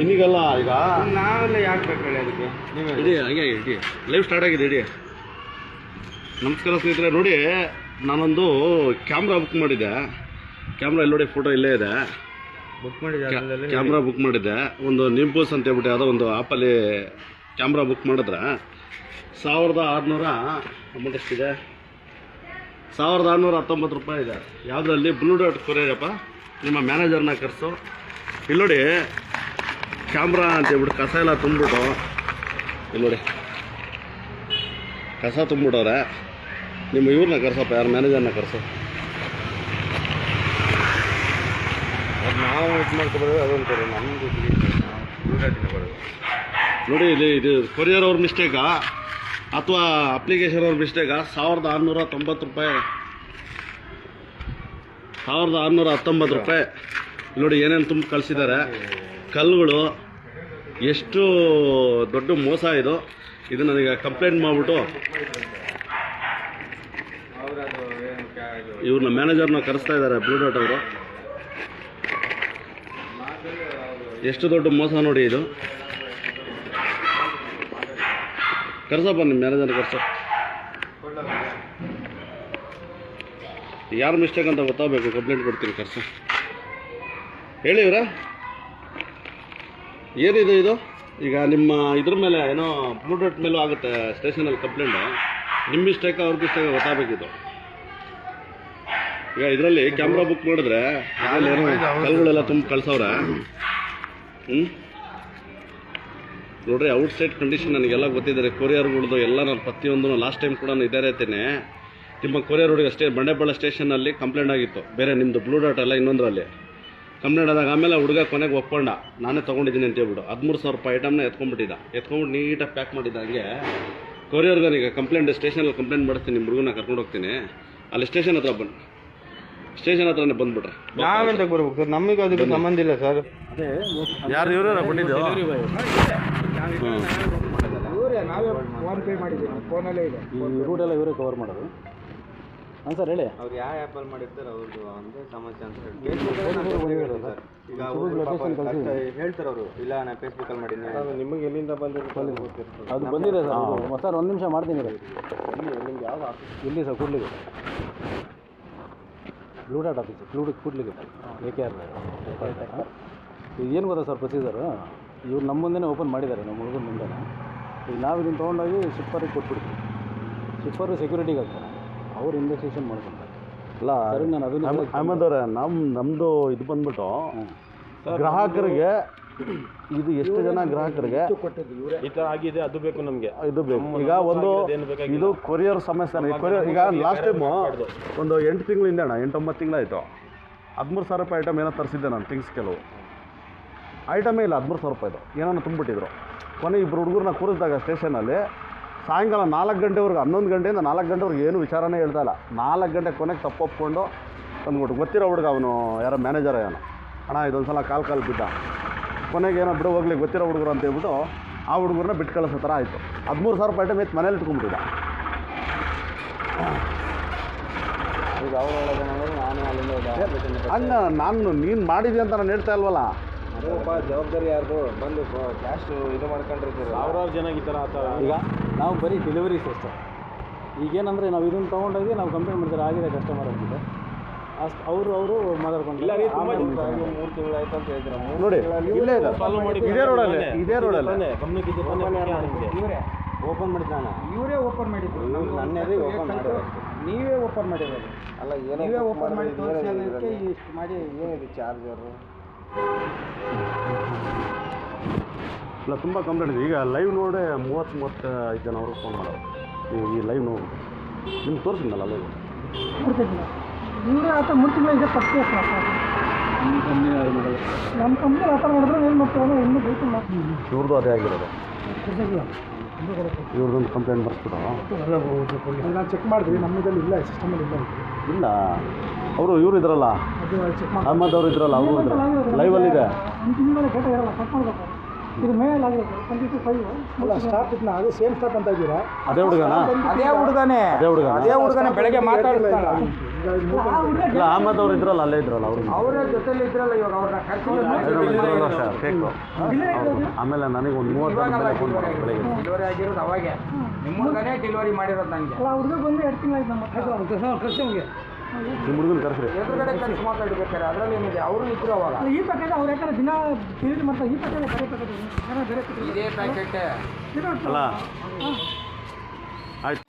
ಇನ್ನೀಗಲ್ಲ ಈಗ? ನಾವೆಲ್ಲ ಯಾಕೆ ಬೇಕು ಹೇಳಿ ಅದಕ್ಕೆ? ನೀವೇ ಇಡಿ ಹಂಗೆ ಇಡಿ. ಲೈವ್ ಸ್ಟಾರ್ಟ್ ಆಗಿದೆ ಇಡಿ. ನಮಸ್ಕಾರ ಸ್ನೇಹಿತರೆ ನೋಡಿ ನಾನೊಂದು ಕ್ಯಾಮ್ರಾ ಬುಕ್ ಮಾಡಿದ್ದೆ. ಕ್ಯಾಮ್ರಾ ಇಲ್ಲಿ ನೋಡಿ ಫೋಟೋ ಇಲ್ಲೇ ಇದೆ ಬುಕ್ ಮಾಡಿದ ಕ್ಯಾಮ್ರಾ ಬುಕ್ ಮಾಡಿದ್ದೆ. ಒಂದು ನಿಂಪೋಸ್ ಅಂತ ಹೇಳ್ಬಿಟ್ಟು ಯಾವುದೋ ಒಂದು ಆ್ಯಪಲ್ಲಿ ಕ್ಯಾಮ್ರಾ ಬುಕ್ ಮಾಡಿದ್ರೆ ಸಾವಿರದ ಆರುನೂರ ಅಮೌಂಟ್ ಎಷ್ಟಿದೆ ಸಾವಿರದ ಆರುನೂರ ಹತ್ತೊಂಬತ್ತು ರೂಪಾಯಿ ಇದೆ. ಯಾವುದರಲ್ಲಿ? ಬ್ಲೂ ಡಾಟ್ ಕೊರಿಯರಪ್ಪ. ನಿಮ್ಮ ಮ್ಯಾನೇಜರ್ನ ಕರೆಸು. ಇಲ್ಲಿ ನೋಡಿ ಕ್ಯಾಮ್ರಾ ಅಂತ ಹೇಳ್ಬಿಟ್ಟು ಕಸ ಎಲ್ಲ ತುಂಬಿಬಿಟ್ಟು ಇಲ್ಲಿ ನೋಡಿ. ಕಸ ತುಂಬಿಬಿಟ್ಟವ್ರೆ. ನಿಮ್ಮ ಇವ್ರನ್ನ ಕರ್ಸಪ್ಪ ಯಾರು ಮ್ಯಾನೇಜರ್ನ ಕರ್ಸು. ನಾವು ಇದು ಮಾಡ್ಕೊಬೋದು ಅದೊಂದು ಕಡೆ ನಮ್ಮದು ನೋಡಿ ಇಲ್ಲಿ ಇದು ಕೊರಿಯರ್ ಅವ್ರ ಮಿಸ್ಟೇಕಾ ಅಥವಾ ಅಪ್ಲಿಕೇಶನ್ ಅವ್ರ ಮಿಸ್ಟೇಕಾ ಸಾವಿರದ ಆರುನೂರ ತೊಂಬತ್ತು ರೂಪಾಯಿ. ಸಾವಿರದ ಆರುನೂರ ಹತ್ತೊಂಬತ್ತು ರೂಪಾಯಿ. ಇಲ್ಲಿ ನೋಡಿ ಏನೇನು ತುಂಬ ಕಳಿಸಿದ್ದಾರೆ. ಕಲ್ಲುಗಳು ಎಷ್ಟು ದೊಡ್ಡ ಮೋಸ ಇದು. ಇದು ನನಗೆ ಕಂಪ್ಲೇಂಟ್ ಮಾಡಿಬಿಟ್ಟು ಇವ್ರನ್ನ ಮ್ಯಾನೇಜರ್ನ ಕರೆಸ್ತಾ ಇದ್ದಾರೆ ಬ್ಲೂ ಡಾಟ್ ಅವರು. ಎಷ್ಟು ದೊಡ್ಡ ಮೋಸ ನೋಡಿ ಇದು. ಕರೆಸಪ್ಪ ನಿಮ್ಮ ಮ್ಯಾನೇಜರ್ ಕರೆಸ. ಯಾರು ಮಿಸ್ಟೇಕ್ ಅಂತ ಗೊತ್ತಾಗಬೇಕು ಕಂಪ್ಲೇಂಟ್ ಕೊಡ್ತೀನಿ ಕರ್ಸ. ಹೇಳಿ ಇವ್ರ. ಏನಿದೆ ಇದು? ಈಗ ನಿಮ್ಮ ಇದ್ರ ಮೇಲೆ ಏನೋ ಬ್ಲೂ ಡಾಟ್ ಮೇಲೂ ಆಗುತ್ತೆ ಸ್ಟೇಷನಲ್ಲಿ ಕಂಪ್ಲೇಂಟು ನಿಮ್ಮ ಮಿಸ್ಟೇಕ್ ಅವ್ರ ಮಿಸ್ಟೇಕ್ ಗೊತ್ತಾಗಬೇಕಿದು ಈಗ ಇದರಲ್ಲಿ ಕ್ಯಾಮ್ರಾ ಬುಕ್ ಮಾಡಿದ್ರೆ ಏನೋ ಕಲ್ಗಳೆಲ್ಲ ತುಂಬ ಕಳ್ಸವ್ರೆ. ಹ್ಞೂ ನೋಡ್ರಿ ಔಟ್ ಸೈಡ್ ಕಂಡೀಷನ್ ನನಗೆಲ್ಲ ಗೊತ್ತಿದ್ದಾರೆ ಕೊರಿಯರ್ಗಳದ್ದು ಎಲ್ಲ ನಾನು ಪ್ರತಿಯೊಂದು ಲಾಸ್ಟ್ ಟೈಮ್ ಕೂಡ ಇದೇ ರೀತಿನೇ ನಿಮ್ಮ ಕೊರಿಯರ್ ಹುಡುಗ ಸ್ಟೇ ಬಂಡೆಪಾಳ ಸ್ಟೇಷನಲ್ಲಿ ಕಂಪ್ಲೇಂಟ್ ಆಗಿತ್ತು. ಬೇರೆ ನಿಮ್ಮದು ಬ್ಲೂ ಡಾಟ್ ಎಲ್ಲ ಇನ್ನೊಂದರಲ್ಲಿ. ಕಂಪ್ಲೇಂಟ್ ಆದಾಗ ಆಮೇಲೆ ಹುಡುಗ ಕೊನೆಗೆ ಒಪ್ಕೊಂಡ ನಾನೇ ತೊಗೊಂಡಿದ್ದೀನಿ ಅಂತ ಹೇಳ್ಬಿಟ್ಟು ಹದಿಮೂರು ಸಾವಿರ ರೂಪಾಯಿ ಐಟಮ್ನ ಎತ್ಕೊಂಡ್ಬಿಟ್ಟಿದ್ದ. ಎತ್ಕೊಂಡ್ಬಿಟ್ಟು ನೀಟಾಗಿ ಪ್ಯಾಕ್ ಮಾಡಿದ್ದ ಹಂಗೆ ಕೊರಿಯರ್ಗೆ ಈಗ ಕಂಪ್ಲೇಂಟ್ ಸ್ಟೇಷನಲ್ಲಿ ಕಂಪ್ಲೇಂಟ್ ಮಾಡಿಸ್ತೀನಿ ನಿಮ್ಮ ಹುಡುಗನ ಕರ್ಕೊಂಡು ಹೋಗ್ತೀನಿ. ಅಲ್ಲಿ ಸ್ಟೇಷನ್ ಹತ್ರ ಬನ್ನಿ ಸ್ಟೇಷನ್ ಹತ್ರನೇ ಬಂದ್ಬಿಟ್ರೆ. ನಾವೆಂತ ಬರ್ಬೇಕು ಸರ್? ನಮಗೆ ಅದಕ್ಕೆ ಸಂಬಂಧ ಇಲ್ಲ ಸರ್. ಯಾರು ಇವರು? ಕೊಟ್ಟಿದ್ದು ಇವರೇ ನಾವೇ ಫೋನ್ ಪೇ ಮಾಡಿದ್ದೀವಿ. ಫೋನಲ್ಲೇ ಇದೆ. ಈ ರೂಟ್ ಎಲ್ಲ ಇವರೇ ಕವರ್ ಮಾಡೋದು? ಹಾಂ ಸರ್ ಹೇಳಿ. ಅವ್ರು ಯಾವ ಆ್ಯಪಲ್ಲಿ ಮಾಡಿರ್ತಾರೆ ಅವ್ರದ್ದು ಒಂದೇ ಸಮಸ್ಯೆ ಅಂತ ಹೇಳಿ ಸರ್. ಈಗ ಹೇಳ್ತಾರೆ ಅವರು. ಇಲ್ಲ ನಾನು ಫೇಸ್ಬುಕ್ಕಲ್ಲಿ ಮಾಡೀನಿ ನಿಮಗೆ ಎಲ್ಲಿಂದ ಬಂದಿರೋ ಅದು ಬಂದಿದೆ ಸರ್. ಸರ್ ಒಂದು ನಿಮಿಷ ಮಾಡ್ತೀನಿ ರೀ ಇಲ್ಲಿ ಸರ್ ಕೂಡ್ಲಿಗೆ. ಬ್ಲೂ ಡಾಟ್ ಆಫೀಸ್ ಬ್ಲೂ ಕೂಡ್ಲಿಗೆ. ಎ ಕೆ ಆರ್ ಏನು ಗೊತ್ತಾ ಸರ್ ಪ್ರೊಸೀಜರು ಇವ್ರು ನಮ್ಮ ಮುಂದೆ ಓಪನ್ ಮಾಡಿದ್ದಾರೆ ನಮ್ಮ ಹುಡುಗನ ಮುಂದೆ ಈಗ ನಾವು ಇದನ್ನು ತೊಗೊಂಡೋಗಿ ಶಿಪ್ಪರಿಗೆ ಕೊಟ್ಬಿಡ್ತೀವಿ. ಶಿಪ್ಪರು ಸೆಕ್ಯೂರಿಟಿಗೆ ಹಾಕ್ತಾರೆ. ಅವ್ರು ಇನ್ವೆಸ್ಟಿಗೇಷನ್ ಮಾಡ್ಕೊಂತಾರೆ ಅಲ್ಲ ಸರಿ ನಾನು ಅದನ್ನ ಅಹಮದ್ ಅವರೇ ನಮ್ಮ ನಮ್ಮದು ಇದು ಬಂದ್ಬಿಟ್ಟು ಗ್ರಾಹಕರಿಗೆ ಇದು ಎಷ್ಟು ಜನ ಗ್ರಾಹಕರಿಗೆ ಈ ಥರ ಆಗಿದೆ ಅದು ಬೇಕು ನಮಗೆ. ಇದು ಬೇಕು. ಈಗ ಒಂದು ಇದು ಕೊರಿಯರ್ ಸಮಸ್ಯೆ ಕೊರಿಯರ್ ಈಗ ಲಾಸ್ಟ್ ಟೈಮು ಒಂದು ಎಂಟು ತಿಂಗಳಿಂದ ಅಣ್ಣ ಎಂಟೊಂಬತ್ತು ತಿಂಗಳಾಯಿತು. ಹದಿಮೂರು ಸಾವಿರ ರೂಪಾಯಿ ಐಟಮ್ ಏನೋ ತರಿಸಿದ್ದೆ ನಾನು ಥಿಂಗ್ಸ್ ಕೆಲವು. ಐಟಮೇ ಇಲ್ಲ ಹದಿಮೂರು ಸಾವಿರ ರೂಪಾಯಿದು. ಏನೋ ತುಂಬಿಟ್ಟಿದ್ರು ಕೊನೆ ಇಬ್ಬರು ಹುಡುಗರನ್ನ ಕೂರಿಸಿದಾಗ ಸ್ಟೇಷನಲ್ಲಿ ಸಾಯಂಕಾಲ ನಾಲ್ಕು ಗಂಟೆವರೆಗೆ ಹನ್ನೊಂದು ಗಂಟೆಯಿಂದ ನಾಲ್ಕು ಗಂಟೆವರೆಗೆ ಏನು ವಿಚಾರನೇ ಹೇಳ್ತಾ ಇಲ್ಲ. ನಾಲ್ಕು ಗಂಟೆ ಕೊನೆಗೆ ತಪ್ಪೊಪ್ಕೊಂಡು ತಂದ್ಬಿಟ್ಟು ಗೊತ್ತಿರೋ ಹುಡುಗ ಅವನು ಯಾರೋ ಮ್ಯಾನೇಜರ್ ಏನೋ ಅಣ್ಣ ಇದೊಂದು ಸಲ ಕಾಲು ಕಾಲು ಬಿದ್ದ. ಕೊನೆಗೆ ಏನೋ ಬಿಡು ಹೋಗ್ಲಿ ಗೊತ್ತಿರೋ ಹುಡುಗರು ಅಂತ ಹೇಳ್ಬಿಟ್ಟು ಆ ಹುಡುಗರನ್ನ ಬಿಟ್ಟು ಕಳಿಸೋ ಥರ ಆಯಿತು. ಹದಿಮೂರು ಸಾವಿರ ರೂಪಾಯಿ ಐಟಮ್ ಎತ್ತು ಮನೇಲಿ ಇಟ್ಕೊಂಡ್ಬಿಟ್ಟಿದ್ದ. ಈಗ ಅವ್ರು ನಾನೇ ಅಲ್ಲಿಂದ ಹಂಗ ನಾನು ನೀನು ಮಾಡಿದ್ಯಂತ ಅಂತ ನಾನು ಹೇಳ್ತಾ ಇಲ್ವಲ್ಲ. ಅದೇಪ್ಪ ಜವಾಬ್ದಾರಿ ಯಾರ್ದು? ಬಂದು ಕ್ಯಾಶ್ ಇದು ಮಾಡ್ಕೊಂಡಿರ್ತೀರಿ ಸಾವಿರಾರು ಜನ ಈ ಥರ ಆತ. ಈಗ ನಾವು ಬರೀ ಡೆಲಿವರೀಸ್ ಅಷ್ಟೇ. ಈಗೇನಂದರೆ ನಾವು ಇದನ್ನು ತೊಗೊಂಡೋಗಿ ನಾವು ಕಂಪ್ಲೇಂಟ್ ಮಾಡಿದ್ರೆ ಆಗಿದೆ ಕಸ್ಟಮರ್ ಅಂತಿದೆ. ಅಷ್ಟು ಅವರು ಅವರು ಮಾತಾಡ್ಕೊಂಡು ಇಲ್ಲ ಮೂರು ತಿಂಗಳಾಯ್ತು ಅಂತ ಹೇಳಿದ್ರೆ. ನೋಡಿ ಇಲ್ಲೇ ಇದೆ. ಫಾಲೋ ಮಾಡಿ ಇದೇ ರೋಡಲ್ಲಿ ಇದೇ ರೋಡಲ್ಲಿ. ಇವರೇ? ಓಪನ್ ಮಾಡಿದ್ದು ನಾನು ಇವರೇ ಓಪನ್ ಮಾಡಿದ್ದು ನನ್ನೇ ಓಪನ್ ಮಾಡಿರೋದು. ನೀವೇ ಓಪನ್ ಮಾಡಿರೋದು. ಅಲ್ಲ ಏನೋ ನೀವೇ ಓಪನ್ ಮಾಡಿ ತೋರಿಸೋದಕ್ಕೆ? ಇಷ್ಟು ಮಾಡಿ. ಏನಿದೆ ಚಾರ್ಜರು ಇಲ್ಲ ತುಂಬ ಕಂಪ್ಲೇಂಟ್ ಇದೆ. ಈಗ ಲೈವ್ ನೋಡೇ ಮೂವತ್ತು ಮೂವತ್ತೈದು ಜನ ಅವರು ಫೋನ್ ಮಾಡೋದು ಈ- ಈ ಲೈವ್ ನೋಡಿ ನಿಮ್ಗೆ ತೋರಿಸಿದ್ನಲ್ಲ ಲೈವ್ ಇವರೇ ಆತ ಮೂರು ತಿಂಗಳು ಇದೆ ಪರ್ಚೇಸ್ ನಮ್ಮ ಕಂಪ್ನಿ ಆ ಥರ ಮಾಡಿದ್ರೆ ಏನು ಮಾಡ್ತೀವಿ ಇನ್ನೂ ಬೇಕಿಲ್ಲ. ಇವ್ರದ್ದು ಅದೇ ಆಗಿರೋದು. ಇವ್ರದ್ದೊಂದು ಕಂಪ್ಲೇಂಟ್ ಬರ್ಸ್ಬಿಟ್ಟು ನಾನು ಚೆಕ್ ಮಾಡಿದ್ವಿ ನಮ್ಮದಲ್ಲಿ ಇಲ್ಲ ಸಿಸ್ಟಮಲ್ಲಿ ಇಲ್ಲ ಇಲ್ಲ. ಅವರು ಇವ್ರು ಇದ್ರಲ್ಲ? ಅದು ಚೆಕ್ ಮಾಡಿ ಅಹಮದ್ ಅವರು ಇದ್ರಲ್ಲ? ಅವರು ಅಲ್ಲಿ ಲೈವಲ್ಲಿದೆ ಇದು ಮೇಲೆ ಅಲ್ಲ ಸ್ಟಾಪ್ ಇದನ್ನ ಅದೇ ಸೇಮ್ ಸ್ಟಾಪ್ ಅಂತ ಇದ್ದೀರಾ? ಅದೇ ಹುಡುಗನ? ಅದೇ ಹುಡುಗನೇ. ಅದೇ ಹುಡುಗ ಅದೇ ಹುಡುಗನೇ ಬೆಳಗ್ಗೆ ಮಾತಾಡ್ತಾಳ ಇಲ್ಲ ಅಹಮದ್ ಅವ್ರು ಇದ್ರಲ್ಲ ಅಲ್ಲೇ ಇದ್ರಲ್ಲ ಅವರು. ಅವರೇ ಜೊತೆಲಿ ಇದ್ರಲ್ಲ ಇವಾಗ ಅವ್ರನ್ನ ಕರ್ಕೊಂಡು ಫೇಕು ಆಮೇಲೆ ನನಗೆ ಒಂದು ಮೂವತ್ತು ಫೋನ್ ಮಾಡೋದು ಬೆಳಗ್ಗೆ. ಡೆಲಿವರಿ ಆಗಿರೋದು ಅವಾಗೆ. ನಿಮ್ಮ ಹುಡುಗನೇ ಡೆಲಿವರಿ ಮಾಡಿರೋದು ನನಗೆ ಅಲ್ಲ ಹುಡುಗ ಬಂದು ಎರಡು ತಿಂಗಳಾಯ್ತು ನಮ್ಮ ಹತ್ರ. ಕೃಷ್ಣವ್ಗೆ ನಿಮ್ಮ ಹುಡುಗನ ಕರೆಸ್ರಿ ಎದುರುಗಡೆ ಖರ್ಚು ಮಾತಾಡ್ಬೇಕಾರೆ ಅದರಲ್ಲಿ ಏನಿದೆ ಅವರು ಇದ್ರು ಅವಾಗ ಈ ಪ್ಯಾಕೆಟ್ ಅವ್ರು ಯಾಕಂದ್ರೆ ದಿನ ಡೆಲಿವರಿ ಮಾಡ್ತಾರೆ ಈ ಪ್ಯಾಕೆಟ್ ಬೇರೆ ಪ್ಯಾಕೆಟ್ ಬೇರೆ ಇದೇ ಪ್ಯಾಕೆಟ್ ಅಲ್ಲ ಆಯ್ತು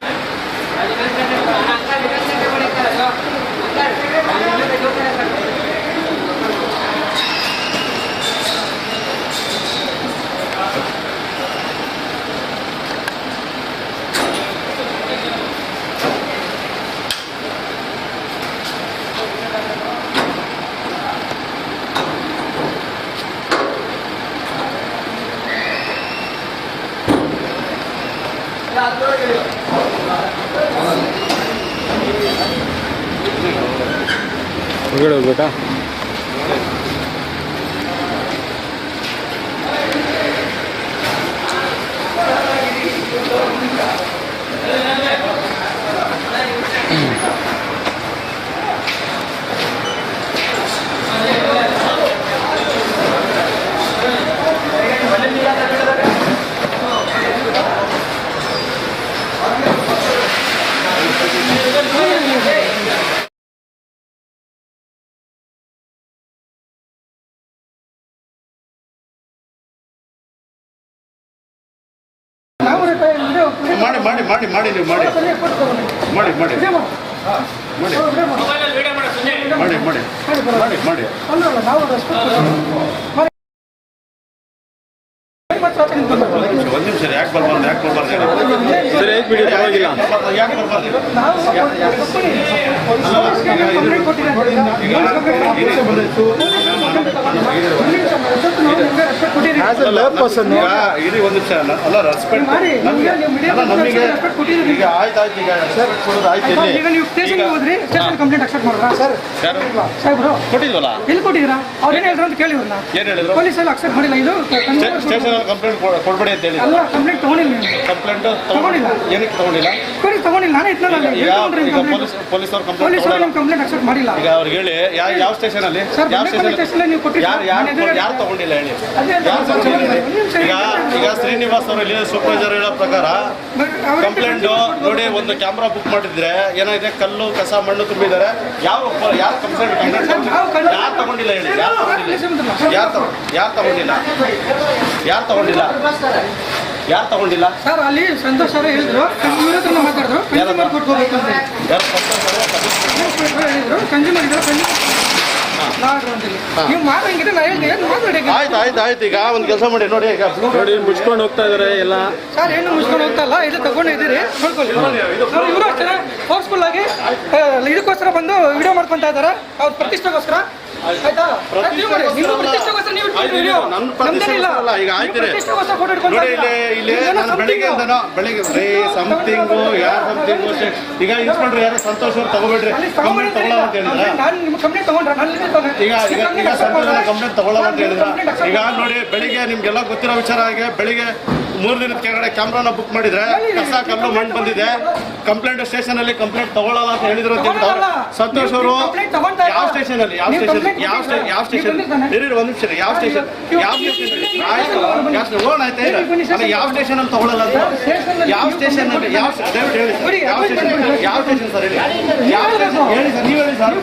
ઉગડો બેટા. ಮಾಡಿ ಮಾಡಿ ಮಾಡಿ ಮಾಡಿ ನೀವು ಮಾಡಿ ಮಾಡಿ ಮಾಡಿ ಮಾಡಿ ಮಾಡಿ ಮಾಡಿ ಮಾಡಿ ಮಾಡಿ ಅಲ್ಲ ನಾವು ರೆಸ್ಪೆಕ್ಟ್ ಒಂದು ನಿಮಿಷ ಯಾಕೆ ಬರ್ಬಾರ್ದು ಯಾಕೆ ಬರ್ಬಾರ್ದು ಹೇಳಿ ಸರಿ ಆಯ್ತು ಬಿಡಿ ಪರವಾಗಿಲ್ಲ ಯಾಕೆ ಬರ್ಬಾರ್ದು? ನಾವು ಇರಿ ಒಂದು ನಿಮಿಷ ಅಲ್ಲ ಅಲ್ಲ ರೆಸ್ಪೆಕ್ಟ್ ಮಾಡಿ, ನಮಗೆ ನೀವು. ಈಗ ಆಯ್ತು ಆಯ್ತು ಈಗ ರೆಸ್ಪೆಕ್ಟ್ ಕೊಡೋದು ಆಯ್ತು ಸ್ಟೇಷನ್ ಕಂಪ್ಲೇಂಟ್ ಅಕ್ಸೆಪ್ಟ್ ಮಾಡಿದ್ರಾ ಸರ್ ಯಾರು ಸಾಹೇಬ್ರು ಕೊಟ್ಟಿದ್ವಲ್ಲ? ಎಲ್ಲಿ ಕೊಟ್ಟಿದ್ದೀರಾ? ಅವ್ರು ಏನು ಹೇಳಿದ್ರು ಅಂತ ಕೇಳಿವ್ರನ್ನ ಏನು ಹೇಳಿದ್ರು? ಪೊಲೀಸ್ ಎಲ್ಲ ಅಕ್ಸೆಪ್ಟ್ ಮಾಡಿಲ್ಲ. ಇದು ಸ್ಟೇಷನ್ ಕಂಪ್ಲೇಂಟ್ ಕೊಡ್ಬೇಡಿ ಅಂತ ಹೇಳಿ ಅಲ್ಲ ಕಂಪ್ಲೇಂಟ್ ತಗೊಂಡಿಲ್ಲ ನೀವು ಕಂಪ್ಲೇಂಟ್ ತಗೊಂಡಿಲ್ಲ. ಏನಕ್ಕೆ ತಗೊಂಡಿಲ್ಲ? ಕೊಡಿ ತಗೊಂಡಿಲ್ಲ. ನಾನೇ ಇದ್ನಲ್ಲ ಅಲ್ಲಿ. ಈಗ ಪೊಲೀಸ್ ಪೊಲೀಸ್ ಅವ್ರು ಕಂಪ್ಲೇಂಟ್ ಪೊಲೀಸ್ ಅವರು ತಗೊಳ್ಳಲ್ಲ ನಿಮ್ಮ ಕಂಪ್ಲೇಂಟ್ ಅಕ್ಸೆಪ್ಟ್ ಮಾಡಿಲ್ಲ? ಈಗ ಅವ್ರಿಗೆ ಹೇಳಿ ಯಾವ ಯಾವ ಸ್ಟೇಷನ್ ಅಲ್ಲಿ? ಯಾವ ಸ್ಟೇಷನ್ ನೀವು ಕೊಟ್ಟಿದ್ದೀರಾ? ಯಾರು ಯಾರು ಯಾರು ತಗೊಂಡಿಲ್ಲ ಹೇಳಿ? ಈಗ ಈಗ ಶ್ರೀನಿವಾಸ್ ಅವರು ಇಲ್ಲಿ ಸೂಪರ್ವೈಸರ್ ಹೇಳೋ ಪ್ರಕಾರ ಕಂಪ್ಲೇಂಟ್ ನೋಡಿ ಒಂದು ಕ್ಯಾಮ್ರಾ ಬುಕ್ ಮಾಡಿದ್ರೆ ಏನಾಗಿದೆ? ಕಲ್ಲು ಕಸ ಮಣ್ಣು ತುಂಬಿದ್ದಾರೆ. ಯಾವ ಯಾರು ಕಂಪ್ಲೇಂಟ್ ಯಾರು ತಗೊಂಡಿಲ್ಲ ಹೇಳಿ? ಯಾರು ತಗೊಂಡಿಲ್ಲ ಯಾರು ತಗೊ ಯಾರು ತಗೊಂಡಿಲ್ಲ? ಯಾರು ತಗೊಂಡಿಲ್ಲ? ಯಾರು ತಗೊಂಡಿಲ್ಲ? ಸರ್ ಅಲ್ಲಿ ಸಂತೋಷ್ ಸರ್ ಹೇಳಿದ್ರು. ಇವ್ರ ಹತ್ರ ಮಾತಾಡಿದ್ರು. ಕನ್ಸ್ಯೂಮರ್ ಅಂತ ಯಾರು? ಹೇಳಿದ್ರು. ಇದ್ರು ಆಯ್ತು ಆಯ್ತು ಆಯ್ತು. ಈಗ ಒಂದು ಕೆಲಸ ಮಾಡಿ ನೋಡಿ ಈಗ. ನೋಡಿ ಮುಚ್ಕೊಂಡು ಹೋಗ್ತಾ ಇದಾರೆ ಎಲ್ಲ. ಸರ್ ಏನು ಮುಚ್ಕೊಂಡು ಹೋಗ್ತಲ್ಲ ಇದು ತಗೊಂಡಿದ್ದೀರಿ. ನೋಡ್ಕೊಳ್ಳಿ ನೋಡಿ ಇವರು ಅಷ್ಟೇ ಫೋರ್ಸ್ಫುಲ್ ಆಗಿ ಆ, ಇದಕ್ಕೋಸ್ಕರ ಬಂದು ವಿಡಿಯೋ ಮಾಡ್ಕೊಂತ ಇದಾರೆ. ಅವ್ರ ಪ್ರತಿಷ್ಠೆಗೋಸ್ಕರ. ಆಯ್ತಾ? ನೀವು ಬೆಳಿಗ್ಗೆ ಸಮಥಿಂಗು ಯಾರು ಸಮಥಿಂಗು ಈಗ ಇನ್ಸ್ಕೊಂಡ್ರೆ ಯಾರು? ಸಂತೋಷ ತಗೋಬೇಡ್ರಿ. ಕಂಪ್ಲೇಂಟ್ ತಗೊಳ್ಳೋ ಅಂತ ಹೇಳಿದ್ರ? ಈಗ ಈಗ ಈಗ ಸಂತೋಷ ಕಂಪ್ಲೇಂಟ್ ತಗೊಳ್ಳೋ. ಅಂತ ಹೇಳಿದ್ರ? ಈಗ ನೋಡಿ ಬೆಳಿಗ್ಗೆ ನಿಮ್ಗೆಲ್ಲ ಗೊತ್ತಿರೋ ವಿಚಾರ ಆಗಿ ಬೆಳಿಗ್ಗೆ ಮೂರು ದಿನದ ಕೆಳಗಡೆ ಕ್ಯಾಮ್ರಾನ ಬುಕ್ ಮಾಡಿದ್ರೆ ಕಸ ಕಲ್ಲು ಮಣ್ಣು ಬಂದಿದೆ. ಕಂಪ್ಲೇಂಟ್ ಸ್ಟೇಷನ್ ಅಲ್ಲಿ ಕಂಪ್ಲೇಂಟ್ ತಗೊಳ್ಳಲ್ಲ ಅಂತ ಹೇಳಿದ್ರು ಸಂತೋಷ್ ಅವರು ಯಾವ ಸ್ಟೇಷನ್ ಅಲ್ಲಿ? ಯಾವ ಸ್ಟೇಷನ್ ಯಾವ ಸ್ಟೇಷನ್ ಇರಿ ಒಂದ್ ನಿಮಿಷ ಯಾವ ಸ್ಟೇಷನ್ ಯಾವ ಸ್ಟೇಷನ್ ಲೋನ್ ಆಯ್ತಾ. ಇಲ್ಲ ಯಾವ ಸ್ಟೇಷನ್ ಅಲ್ಲಿ ತಗೊಳ್ಳಲ್ಲ ಅಂತ ಯಾವ ಸ್ಟೇಷನ್ ಅಲ್ಲಿ ಯಾವ ಹೇಳಿ. ಯಾವ ಸ್ಟೇಷನ್ ಯಾವ ಸ್ಟೇಷನ್ ಸರ್ ಹೇಳಿ? ಯಾವ ಹೇಳಿ ಸರ್ ನೀವು ಹೇಳಿ ಸರ್.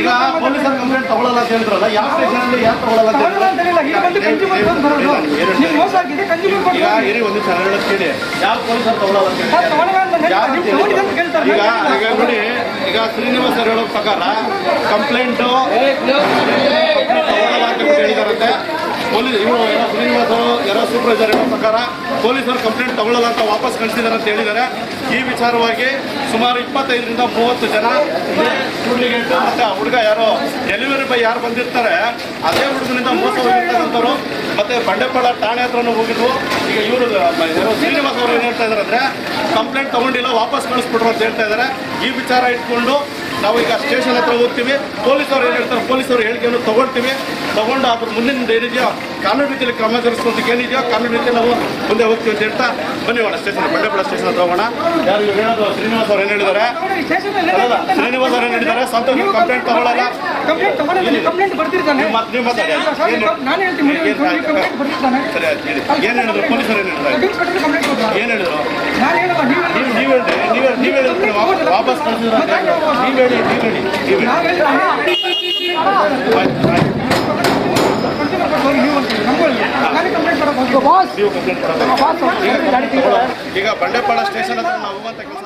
ಈಗ ಪೊಲೀಸರ್ ಕಂಪ್ಲೇಂಟ್ ತಗೊಳ್ಳಲ್ಲ ಅಂತ ಹೇಳಿದ್ರಲ್ಲ ಯಾವ ಸ್ಟೇಷನ್ ಅಲ್ಲಿ ಯಾರು ತಗೊಳ್ಳಲ್ಲ ಅಂತ ಹೇಳಿದ್ರೆ ಇರಿ ಒಂದು ಸರ್ ಹೇಳಿ ಯಾವ ಪೊಲೀಸರು ತಗೊಳ್ಳಲ್ಲ ಅಂತ ಹೇಳಿ ಈಗ. ನೋಡಿ ಈಗ ಶ್ರೀನಿವಾಸ್ ಅವ್ರು ಹೇಳೋ ಪ್ರಕಾರ ಕಂಪ್ಲೇಂಟು ಹೇಳಿದಾರಂತೆ. ಪೊಲೀಸ್ ಇವರು ಏನೋ ಶ್ರೀನಿವಾಸ್ ಅವರು ಯಾರೋ ಸೂಪರ್ವೈಸರ್ ಹೇಳೋ ಪ್ರಕಾರ ಪೊಲೀಸರು ಕಂಪ್ಲೇಂಟ್ ತಗೊಳ್ಳಲ್ಲ ಅಂತ ವಾಪಸ್ ಕಳಿಸಿದ್ದಾರೆ ಅಂತ ಹೇಳಿದ್ದಾರೆ ಈ ವಿಚಾರವಾಗಿ ಸುಮಾರು ಇಪ್ಪತ್ತೈದರಿಂದ ಮೂವತ್ತು ಜನ ಹುಡುಗಿಗೆಂಟು ಮತ್ತೆ ಹುಡುಗ ಯಾರೋ ಡೆಲಿವರಿ ಬಾಯ್ ಯಾರು ಬಂದಿರ್ತಾರೆ, ಅದೇ ಹುಡುಗನಿಂದ ಮೋಸ ಹೋಗಿರ್ತಾರಂತವ್ರು ಮತ್ತೆ ಬಂಡೆಪಾಳ ಠಾಣೆ ಹತ್ರನೂ ಹೋಗಿದ್ವು. ಈಗ ಇವರು ಶ್ರೀನಿವಾಸ್ ಅವರು ಏನು ಹೇಳ್ತಾ ಇದ್ದಾರೆ ಅಂದ್ರೆ ಕಂಪ್ಲೇಂಟ್ ತಗೊಂಡಿಲ್ಲ, ವಾಪಸ್ ಕಳಿಸ್ಬಿಟ್ರು ಅಂತ ಹೇಳ್ತಾ ಇದ್ದಾರೆ ಈ ವಿಚಾರ ಇಟ್ಕೊಂಡು ನಾವು ಈಗ ಸ್ಟೇಷನ್ ಹತ್ರ ಹೋಗ್ತೀವಿ. ಪೊಲೀಸರು ಏನು ಹೇಳ್ತಾರೆ ಪೊಲೀಸರು ಹೇಳಿಕೆಯನ್ನು ತಗೊಳ್ತೀವಿ. ತಗೊಂಡು ಅದ್ರ ಮುಂದಿನ ಏನಿದೆಯೋ ಕಾನೂನು ರೀತಿಯಲ್ಲಿ ಕ್ರಮ ಜರುಗಿಸೋದಕ್ಕೆ ಏನಿದೆಯೋ ಕಾನೂನು ರೀತಿಯಲ್ಲಿ ನಾವು ಮುಂದೆ ಹೋಗ್ತೀವಿ ಅಂತ ಹೇಳ್ತಾ ಬನ್ನಿ ಹೋಗೋಣ ಸ್ಟೇಷನ್ ಬಂಡೆಪುರ ಸ್ಟೇಷನ್ ಹತ್ರ ಹೋಗೋಣ. ಯಾರು ಹೇಳೋದು? ಶ್ರೀನಿವಾಸ್ ಅವ್ರು ಏನು ಹೇಳಿದ್ದಾರೆ? ಶ್ರೀನಿವಾಸ್ ಅವ್ರು ಏನು ಹೇಳಿದ್ದಾರೆ? ಸಂತೋಷ್ ನೀವು ಕಂಪ್ಲೇಂಟ್ ತಗೊಳ್ಳಲ್ಲ ಏನ್ ನೀವು ಮಾತಾಡಿ. ಹೇಳಿದ್ರು? ಪೊಲೀಸರು ಏನ್ ಹೇಳಿದ್ರು ಏನು ಹೇಳಿದ್ರು ನಾನು ಹೇಳಲ್ಲ ನೀವು ಹೇಳಿ. ನೀವು ನೀವು ಹೇಳ್ರಿ ನೀವು ಹೇಳಿ ನೀವು ಹೇಳಿದ್ರೆ ವಾಪಸ್ ಕಳಿಸಿದ್ರೆ. ನೀವು ಕಂಪ್ಲೇಂಟ್ ಈಗ ಬಂಡೆಪಾಳ ಸ್ಟೇಷನ್ ಹತ್ರ ನಾವು ಕೆಲಸ